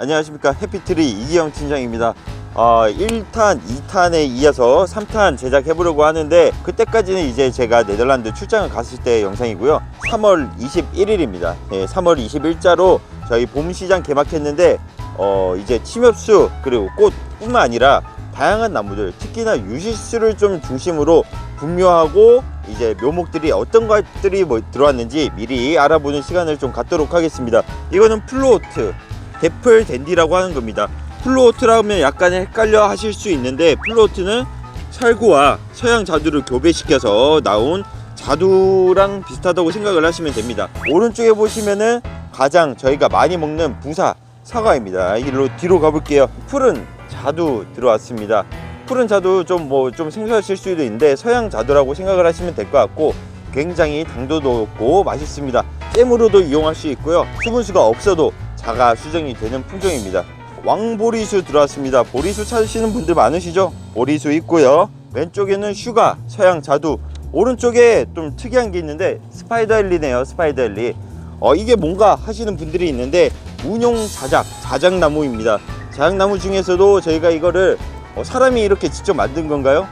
안녕하십니까. 해피트리 이기영 팀장입니다. 어, 1탄, 2탄에 이어서 3탄 제작해 보려고 하는데 그때까지는 이제 제가 네덜란드 출장을 갔을 때 영상이고요. 3월 21일입니다. 예, 3월 20일자로 저희 봄 시장 개막했는데 어, 이제 침엽수 그리고 꽃뿐만 아니라 다양한 나무들 특히나 유실수를 좀 중심으로 분묘하고 이제 묘목들이 어떤 것들이 뭐 들어왔는지 미리 알아보는 시간을 좀 갖도록 하겠습니다. 이거는 플로우트 데플 댄디라고 하는 겁니다. 플로우트라면 약간 헷갈려 하실 수 있는데 플로우트는 살구와 서양 자두를 교배시켜서 나온 자두랑 비슷하다고 생각을 하시면 됩니다. 오른쪽에 보시면은 가장 저희가 많이 먹는 부사 사과입니다. 이로 뒤로 가볼게요. 푸른 자두 들어왔습니다. 푸른 자두 좀 뭐좀 생소하실 수도 있는데 서양 자두라고 생각을 하시면 될 것 같고 굉장히 당도 높고 맛있습니다. 잼으로도 이용할 수 있고요. 수분수가 없어도 자가 수정이 되는 품종입니다. 왕보리수 들어왔습니다. 보리수 찾으시는 분들 많으시죠? 보리수 있고요. 왼쪽에는 슈가 서양 자두 오른쪽에 좀 특이한 게 있는데 스파이더엘리네요 스파이더엘리. 어 이게 뭔가 하시는 분들이 있는데 운용 자작 자작나무입니다. 자작나무 중에서도 저희가 이거를 어, 사람이 이렇게 직접 만든 건가요?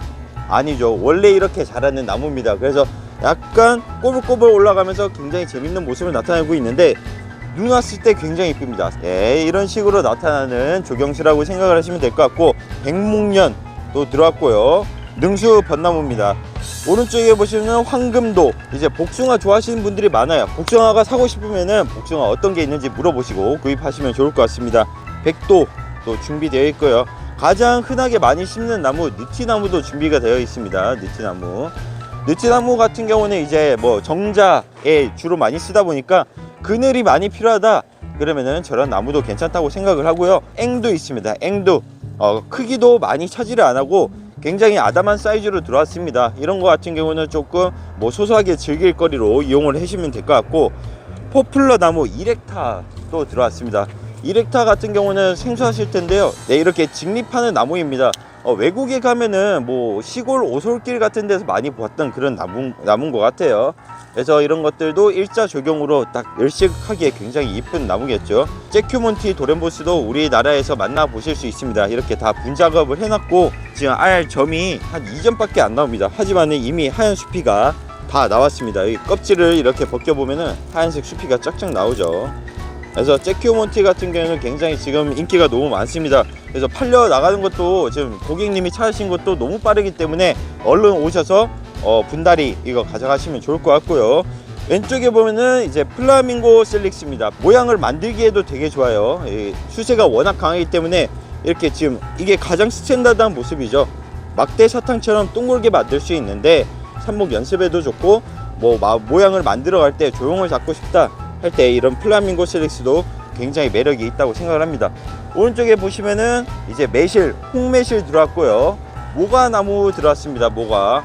아니죠. 원래 이렇게 자라는 나무입니다. 그래서 약간 꼬불꼬불 올라가면서 굉장히 재밌는 모습을 나타내고 있는데 눈 왔을 때 굉장히 이쁩니다. 예, 이런 식으로 나타나는 조경수라고 생각을 하시면 될 것 같고 백목련도 들어왔고요. 능수 벚나무입니다. 오른쪽에 보시면 황금도 이제 복숭아 좋아하시는 분들이 많아요. 복숭아가 사고 싶으면은 복숭아 어떤 게 있는지 물어보시고 구입하시면 좋을 것 같습니다. 백도 또 준비되어 있고요. 가장 흔하게 많이 심는 나무 느티나무도 준비가 되어 있습니다. 느티나무. 느티나무 같은 경우는 이제 뭐 정자에 주로 많이 쓰다 보니까 그늘이 많이 필요하다. 그러면은 저런 나무도 괜찮다고 생각을 하고요. 앵도 있습니다. 앵도 어, 크기도 많이 차지를 안 하고 굉장히 아담한 사이즈로 들어왔습니다. 이런 거 같은 경우는 조금 뭐 소소하게 즐길 거리로 이용을 하시면 될 것 같고 포플러 나무 이렉타 또 들어왔습니다. 이렉타 같은 경우는 생소하실 텐데요. 네 이렇게 직립하는 나무입니다. 어, 외국에 가면은 뭐 시골 오솔길 같은 데서 많이 봤던 그런 나무, 나무인 것 같아요 그래서 이런 것들도 일자 적용으로 딱 열식하기에 굉장히 이쁜 나무겠죠. 제큐몬티 도렌보스도 우리나라에서 만나보실 수 있습니다. 이렇게 다 분작업을 해놨고 지금 알 점이 한 2점밖에 안 나옵니다. 하지만 이미 하얀 수피가 다 나왔습니다. 이 껍질을 이렇게 벗겨보면은 하얀색 수피가 쫙쫙 나오죠. 그래서 제큐몬티 같은 경우는 굉장히 지금 인기가 너무 많습니다. 그래서 팔려 나가는 것도 지금 고객님이 찾으신 것도 너무 빠르기 때문에 얼른 오셔서 어, 분다리 이거 가져가시면 좋을 것 같고요. 왼쪽에 보면은 이제 플라밍고 셀릭스입니다. 모양을 만들기에도 되게 좋아요. 이 수세가 워낙 강하기 때문에 이렇게 지금 이게 가장 스탠다드한 모습이죠. 막대 사탕처럼 둥글게 만들 수 있는데 삽목 연습에도 좋고 뭐 마- 모양을 만들어 갈 때 조형을 잡고 싶다 할 때 이런 플라밍고 셀릭스도 굉장히 매력이 있다고 생각을 합니다. 오른쪽에 보시면은 이제 매실 홍매실 들어왔고요. 모가 나무 들어왔습니다 모가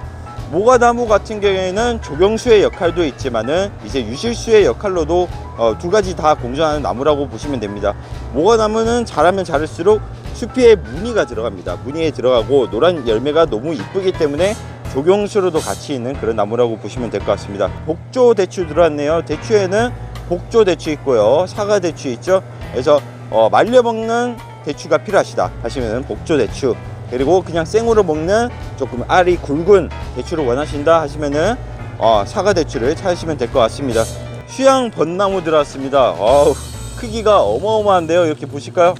모가나무 같은 경우에는 조경수의 역할도 있지만은 이제 유실수의 역할로도 어, 두 가지 다 공존하는 나무라고 보시면 됩니다. 모가나무는 자라면 자랄수록 수피에 무늬가 들어갑니다. 무늬에 들어가고 노란 열매가 너무 이쁘기 때문에 조경수로도 같이 있는 그런 나무라고 보시면 될 것 같습니다. 복조 대추 들어왔네요. 대추에는 복조 대추 있고요. 사과 대추 있죠. 그래서 어, 말려 먹는 대추가 필요하시다 하시면 복조 대추 그리고 그냥 생으로 먹는 조금 알이 굵은 대추를 원하신다 하시면은 어, 사과 대추를 찾으시면 될 것 같습니다. 휴양 벚나무 들어왔습니다. 어우, 크기가 어마어마한데요. 이렇게 보실까요?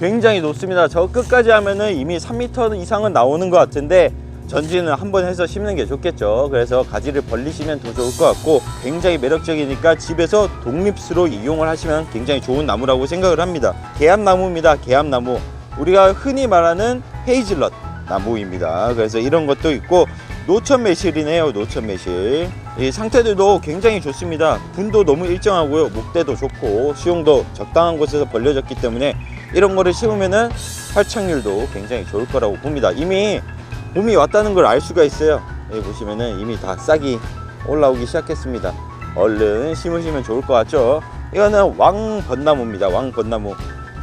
굉장히 높습니다. 저 끝까지 하면은 이미 3m 이상은 나오는 것 같은데 전지는 한 번 해서 심는 게 좋겠죠. 그래서 가지를 벌리시면 더 좋을 것 같고 굉장히 매력적이니까 집에서 독립수로 이용을 하시면 굉장히 좋은 나무라고 생각을 합니다. 개암나무입니다. 개암나무. 우리가 흔히 말하는 헤이즐넛 나무입니다. 그래서 이런 것도 있고 노천 매실이네요. 노천 매실. 이 상태들도 굉장히 좋습니다. 분도 너무 일정하고요. 목대도 좋고 수용도 적당한 곳에서 벌려졌기 때문에 이런 거를 심으면은 활착률도 굉장히 좋을 거라고 봅니다. 이미 봄이 왔다는 걸 알 수가 있어요. 여기 보시면은 이미 다 싹이 올라오기 시작했습니다. 얼른 심으시면 좋을 것 같죠? 이거는 왕벚나무입니다. 왕벚나무.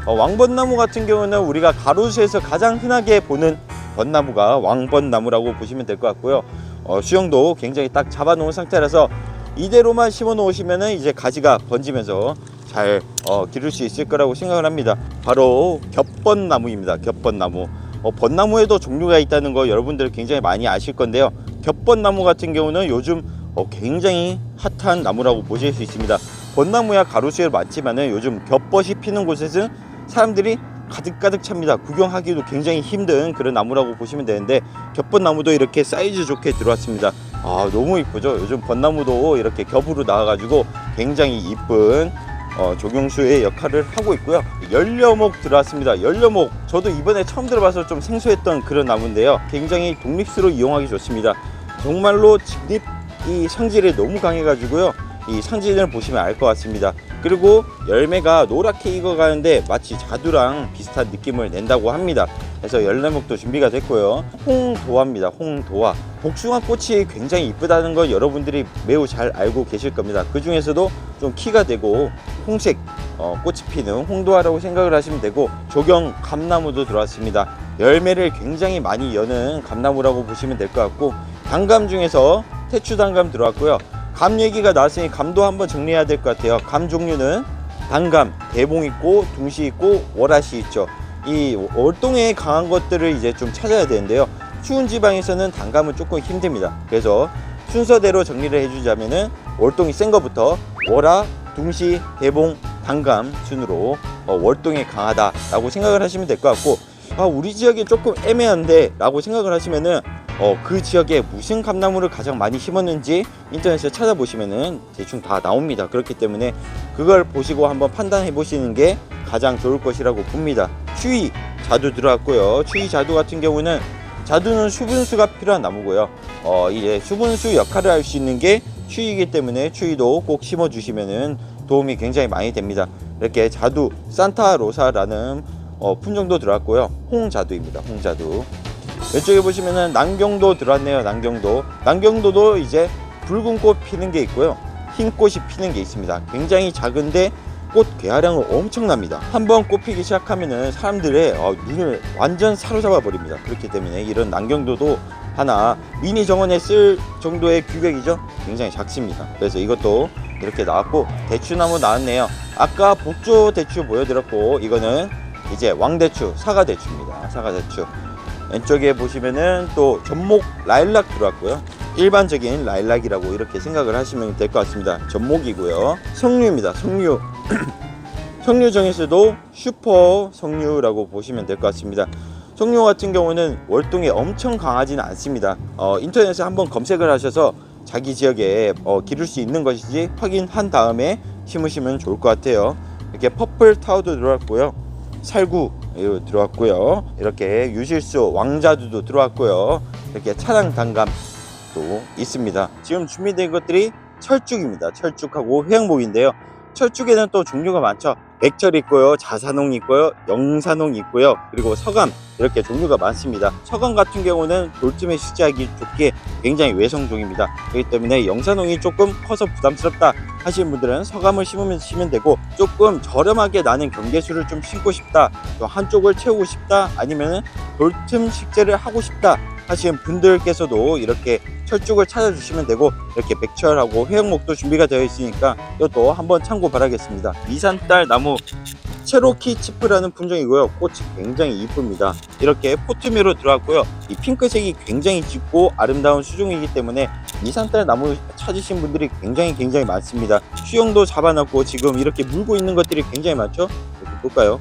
어, 왕벚나무 같은 경우는 우리가 가로수에서 가장 흔하게 보는 벚나무가 왕벚나무라고 보시면 될 것 같고요. 어, 수영도 굉장히 딱 잡아놓은 상태라서 이대로만 심어 놓으시면은 이제 가지가 번지면서 잘 어, 기를 수 있을 거라고 생각을 합니다. 바로 겹번나무입니다. 겹번나무. 어, 벚나무에도 종류가 있다는 거 여러분들 굉장히 많이 아실 건데요. 겹번나무 같은 경우는 요즘 어, 굉장히 핫한 나무라고 보실 수 있습니다. 벚나무야 가로수에 많지만 은 요즘 겹벗이 피는 곳에는 사람들이 가득가득 찹니다. 구경하기도 굉장히 힘든 그런 나무라고 보시면 되는데 겹번나무도 이렇게 사이즈 좋게 들어왔습니다. 아 너무 이쁘죠. 요즘 벚나무도 이렇게 겹으로 나와가지고 굉장히 이쁜 어, 조경수의 역할을 하고 있고요. 열려목 들어왔습니다. 열려목 저도 이번에 처음 들어봐서 좀 생소했던 그런 나무인데요. 굉장히 독립수로 이용하기 좋습니다. 정말로 직립 이 성질이 너무 강해가지고요. 이 상징을 보시면 알 것 같습니다. 그리고 열매가 노랗게 익어가는데 마치 자두랑 비슷한 느낌을 낸다고 합니다. 그래서 열매목도 준비가 됐고요. 홍도화입니다. 홍도화. 복숭아 꽃이 굉장히 이쁘다는 걸 여러분들이 매우 잘 알고 계실 겁니다. 그 중에서도 좀 키가 되고 홍색 어, 꽃이 피는 홍도화라고 생각을 하시면 되고 조경 감나무도 들어왔습니다. 열매를 굉장히 많이 여는 감나무라고 보시면 될 것 같고 단감 중에서 태추 단감 들어왔고요. 감 얘기가 나왔으니 감도 한번 정리해야 될 것 같아요. 감 종류는 단감, 대봉 있고 둥시 있고 월화시 있죠. 이 월동에 강한 것들을 이제 좀 찾아야 되는데요. 추운 지방에서는 단감은 조금 힘듭니다. 그래서 순서대로 정리를 해주자면은 월동이 센 것부터 월화, 둥시, 대봉, 단감 순으로 어, 월동이 강하다라고 생각을 하시면 될 것 같고 아 우리 지역이 조금 애매한데라고 생각을 하시면은 어, 그 지역에 무슨 감나무를 가장 많이 심었는지 인터넷에 찾아보시면은 대충 다 나옵니다. 그렇기 때문에 그걸 보시고 한번 판단해 보시는 게 가장 좋을 것이라고 봅니다. 추위 자두 들어왔고요. 추위 자두 같은 경우는 자두는 수분수가 필요한 나무고요. 어, 이제 수분수 역할을 할 수 있는 게 추위이기 때문에 추위도 꼭 심어 주시면은 도움이 굉장히 많이 됩니다. 이렇게 자두 산타로사라는 어, 품종도 들어왔고요. 홍자두입니다. 홍자두. 왼쪽에 보시면은 남경도 들어왔네요. 남경도. 남경도도 이제 붉은 꽃 피는 게 있고요. 흰 꽃이 피는 게 있습니다. 굉장히 작은데 꽃 개화량은 엄청납니다. 한 번 꽃 피기 시작하면은 사람들의 어, 눈을 완전 사로잡아 버립니다. 그렇기 때문에 이런 남경도도 하나 미니 정원에 쓸 정도의 규격이죠. 굉장히 작습니다. 그래서 이것도 이렇게 나왔고 대추나무 나왔네요. 아까 복조 대추 보여드렸고 이거는 이제 왕대추 사과 대추입니다. 사과 대추. 왼쪽에 보시면은 또 전목 라일락 들어왔고요. 일반적인 라일락이라고 이렇게 생각을 하시면 될 것 같습니다. 전목이고요. 석류입니다. 석류. 석류 중에서도 슈퍼 석류라고 보시면 될 것 같습니다. 석류 같은 경우는 월동에 엄청 강하지는 않습니다. 어, 인터넷에 한번 검색을 하셔서 자기 지역에 어, 기를 수 있는 것인지 확인한 다음에 심으시면 좋을 것 같아요. 이렇게 퍼플 타워도 들어왔고요. 살구 들어왔고요. 이렇게 유실수 왕자두도 들어왔고요. 이렇게 차량 단감도 있습니다. 지금 준비된 것들이 철쭉입니다. 철쭉하고 회양목인데요. 철쭉에는 또 종류가 많죠. 백철 있고요, 자산홍 있고요, 영산홍 있고요, 그리고 서감 이렇게 종류가 많습니다. 서감 같은 경우는 돌쯤에 시작하기 좋게 굉장히 외성종입니다. 그렇기 때문에 영산홍이 조금 커서 부담스럽다 하시는 분들은 서감을 심으면 심으면 되고 조금 저렴하게 나는 경계수를 좀 심고 싶다, 또 한쪽을 채우고 싶다, 아니면은 돌틈 식재를 하고 싶다 하시는 분들께서도 이렇게 철쭉을 찾아주시면 되고 이렇게 백철하고 회영목도 준비가 되어 있으니까 이것도 한번 참고 바라겠습니다. 미산딸 나무 체로키 치프라는 품종이고요. 꽃이 굉장히 이쁩니다. 이렇게 포트미로 들어왔고요. 이 핑크색이 굉장히 짙고 아름다운 수종이기 때문에 미산딸 나무 찾으신 분들이 굉장히 굉장히 많습니다. 수영도 잡아놨고 지금 이렇게 물고 있는 것들이 굉장히 많죠? 이렇게 볼까요?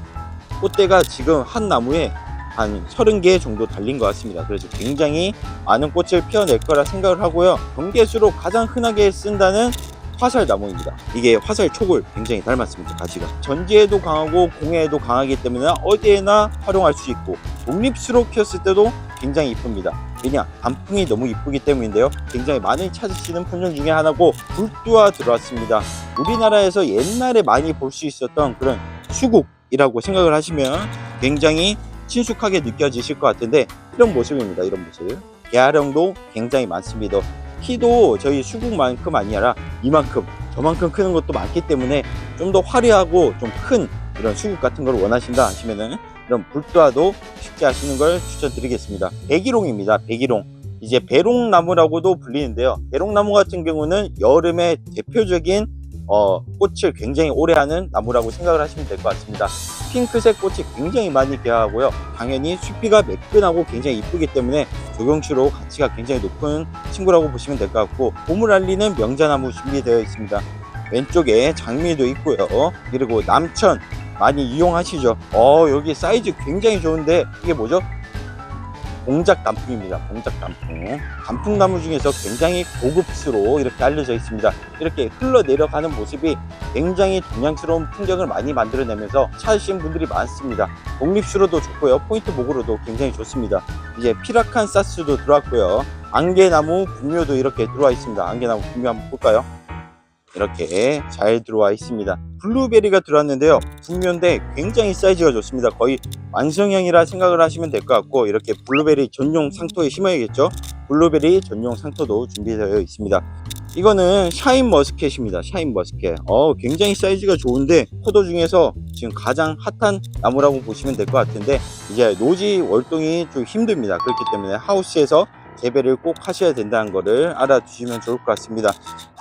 꽃대가 지금 한 나무에 한 30개 정도 달린 것 같습니다. 그래서 굉장히 많은 꽃을 피워낼 거라 생각을 하고요. 경계수로 가장 흔하게 쓴다는 화살 나무입니다. 이게 화살 촉을 굉장히 닮았습니다. 가지가 전지에도 강하고 공해에도 강하기 때문에 어디에나 활용할 수 있고 독립수로 키웠을 때도 굉장히 이쁩니다. 왜냐 단풍이 너무 이쁘기 때문인데요. 굉장히 많이 찾으시는 품종 중에 하나고 불두화 들어왔습니다. 우리나라에서 옛날에 많이 볼 수 있었던 그런 수국이라고 생각을 하시면 굉장히 친숙하게 느껴지실 것 같은데 이런 모습입니다. 이런 모습. 개화량도 굉장히 많습니다. 키도 저희 수국만큼 아니라 이만큼 저만큼 크는 것도 많기 때문에 좀 더 화려하고 좀 큰 이런 수국 같은 걸 원하신다 하시면은 이런 불도화도 쉽게 하시는 걸 추천드리겠습니다. 백일홍입니다. 백일홍. 이제 배롱나무라고도 불리는데요. 배롱나무 같은 경우는 여름에 대표적인 어, 꽃을 굉장히 오래 하는 나무라고 생각을 하시면 될 것 같습니다. 핑크색 꽃이 굉장히 많이 개하고요. 당연히 수피가 매끈하고 굉장히 이쁘기 때문에 조경치로 가치가 굉장히 높은 친구라고 보시면 될 것 같고 봄을 알리는 명자나무 준비되어 있습니다. 왼쪽에 장미도 있고요. 그리고 남천 많이 이용하시죠. 어 여기 사이즈 굉장히 좋은데 이게 뭐죠? 공작 단풍입니다. 공작 단풍. 단풍나무 중에서 굉장히 고급수로 이렇게 알려져 있습니다. 이렇게 흘러 내려가는 모습이 굉장히 동양스러운 풍경을 많이 만들어내면서 찾으신 분들이 많습니다. 독립수로도 좋고요. 포인트 목으로도 굉장히 좋습니다. 이제 피라칸 사스도 들어왔고요. 안개나무 분묘도 이렇게 들어와 있습니다. 안개나무 분묘 한번 볼까요? 이렇게 잘 들어와 있습니다. 블루베리가 들어왔는데요. 분묘인데 굉장히 사이즈가 좋습니다. 거의 완성형이라 생각을 하시면 될 것 같고 이렇게 블루베리 전용 상토에 심어야겠죠. 블루베리 전용 상토도 준비되어 있습니다. 이거는 샤인 머스켓입니다. 샤인 머스켓. 어, 굉장히 사이즈가 좋은데 포도 중에서 지금 가장 핫한 나무라고 보시면 될 것 같은데 이제 노지 월동이 좀 힘듭니다. 그렇기 때문에 하우스에서 재배를 꼭 하셔야 된다는 거를 알아두시면 좋을 것 같습니다.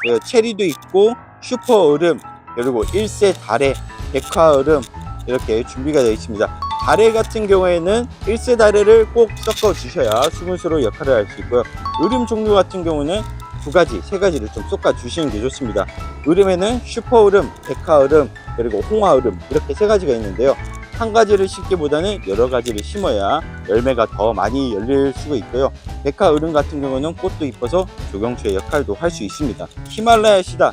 예, 체리도 있고 슈퍼 얼음 그리고 1세 달에 백화 얼음 이렇게 준비가 되어 있습니다. 다래 같은 경우에는 1세 다래를 꼭 섞어 주셔야 수분수로 역할을 할 수 있고요. 으름 종류 같은 경우는 두 가지, 세 가지를 좀 섞어 주시는 게 좋습니다. 으름에는 슈퍼 으름, 백화 으름, 그리고 홍화 으름 이렇게 세 가지가 있는데요. 한 가지를 심기보다는 여러 가지를 심어야 열매가 더 많이 열릴 수가 있고요. 백화 으름 같은 경우는 꽃도 이뻐서 조경수의 역할도 할 수 있습니다. 히말라야 시다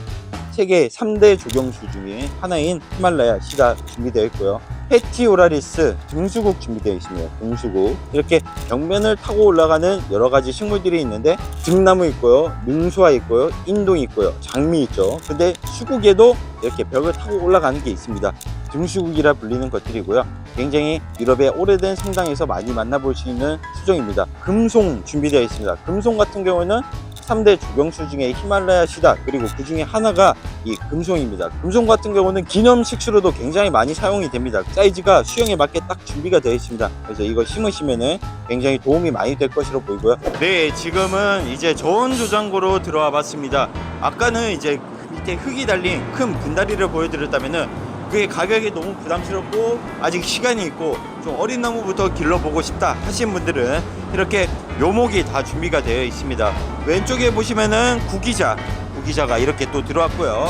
세계 3대 조경수 중에 하나인 히말라야 시다 준비되어 있고요. 페티오라리스 등수국 준비되어 있습니다. 등수국 이렇게 벽면을 타고 올라가는 여러 가지 식물들이 있는데 등나무 있고요, 능수화 있고요, 인동 있고요, 장미 있죠. 근데 수국에도 이렇게 벽을 타고 올라가는 게 있습니다. 등수국이라 불리는 것들이고요. 굉장히 유럽의 오래된 성당에서 많이 만나볼 수 있는 수종입니다. 금송 준비되어 있습니다. 금송 같은 경우는 3대 조경수 중에 히말라야 시다 그리고 그 중에 하나가 이 금송입니다. 금송 같은 경우는 기념식수로도 굉장히 많이 사용이 됩니다. 사이즈가 수영에 맞게 딱 준비가 되어 있습니다. 그래서 이거 심으시면은 굉장히 도움이 많이 될 것으로 보이고요. 네, 지금은 이제 저온 조장고로 들어와 봤습니다. 아까는 이제 밑에 흙이 달린 큰 분다리를 보여드렸다면은 그게 가격이 너무 부담스럽고 아직 시간이 있고 좀 어린 나무부터 길러보고 싶다 하신 분들은 이렇게 묘목이 다 준비가 되어 있습니다. 왼쪽에 보시면은 구기자, 구기자가 이렇게 또 들어왔고요.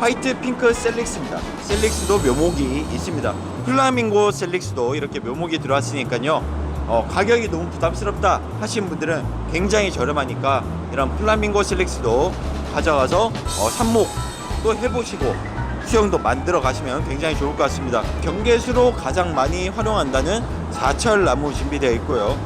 화이트 핑크 셀릭스입니다. 셀릭스도 묘목이 있습니다. 플라밍고 셀릭스도 이렇게 묘목이 들어왔으니까요. 어, 가격이 너무 부담스럽다 하신 분들은 굉장히 저렴하니까 이런 플라밍고 셀릭스도 가져가서 어, 삽목도 해보시고 수영도 만들어 가시면 굉장히 좋을 것 같습니다. 경계수로 가장 많이 활용한다는 사철 나무 준비되어 있고요.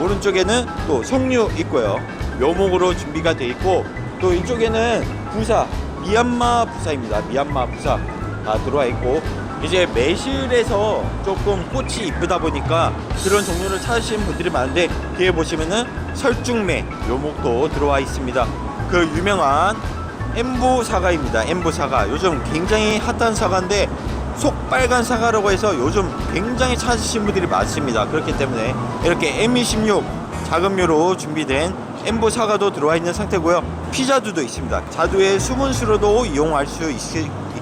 오른쪽에는 또 석류 있고요. 묘목으로 준비가 되어 있고 또 이쪽에는 부사 미얀마 부사입니다. 미얀마 부사 다 들어와 있고 이제 매실에서 조금 꽃이 이쁘다 보니까 그런 종류를 찾으시는 분들이 많은데 뒤에 보시면은 설중매 묘목도 들어와 있습니다. 그 유명한 엠보 사과입니다. 엠보 사과. 요즘 굉장히 핫한 사과인데 속빨간 사과라고 해서 요즘 굉장히 찾으신 분들이 많습니다. 그렇기 때문에 이렇게 M26 작은 묘로 준비된 엠보 사과도 들어와 있는 상태고요. 피자두도 있습니다. 자두의 수분수로도 이용할 수 있,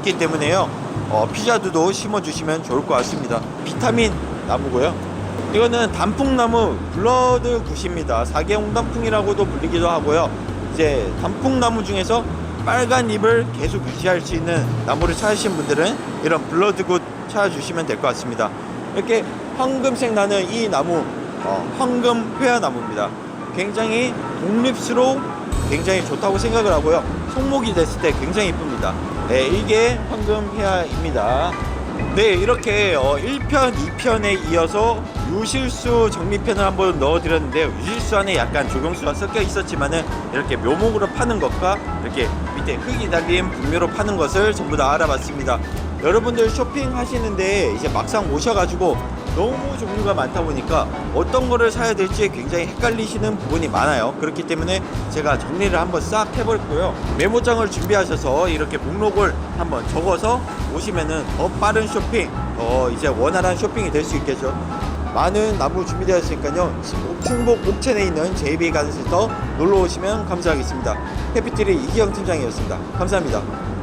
기 때문에요. 어, 피자두도 심어주시면 좋을 것 같습니다. 비타민 나무고요. 이거는 단풍나무 블러드 굿입니다. 사계홍단풍이라고도 불리기도 하고요. 이제 단풍나무 중에서 빨간 잎을 계속 유지할 수 있는 나무를 찾으신 분들은 이런 블러드굿 찾아주시면 될 것 같습니다. 이렇게 황금색 나는 이 나무 어, 황금 회화나무입니다. 굉장히 독립수로 굉장히 좋다고 생각을 하고요. 손목이 됐을 때 굉장히 이쁩니다. 네, 이게 황금 회화입니다. 네, 이렇게 어, 1편, 2편에 이어서 유실수 정리편을 한번 넣어드렸는데요. 유실수 안에 약간 조경수가 섞여 있었지만은 이렇게 묘목으로 파는 것과 이렇게 밑에 흙이 달린 분묘로 파는 것을 전부 다 알아봤습니다. 여러분들 쇼핑하시는데 이제 막상 오셔가지고 너무 종류가 많다 보니까 어떤 거를 사야 될지 굉장히 헷갈리시는 부분이 많아요. 그렇기 때문에 제가 정리를 한번 싹 해볼고요. 메모장을 준비하셔서 이렇게 목록을 한번 적어서 오시면은 더 빠른 쇼핑, 더 이제 원활한 쇼핑이 될 수 있겠죠. 많은 나무 준비되어 있으니까요. 충북 옥천에 있는 JB 가든센터 놀러 오시면 감사하겠습니다. 해피트리 이기영 팀장이었습니다. 감사합니다.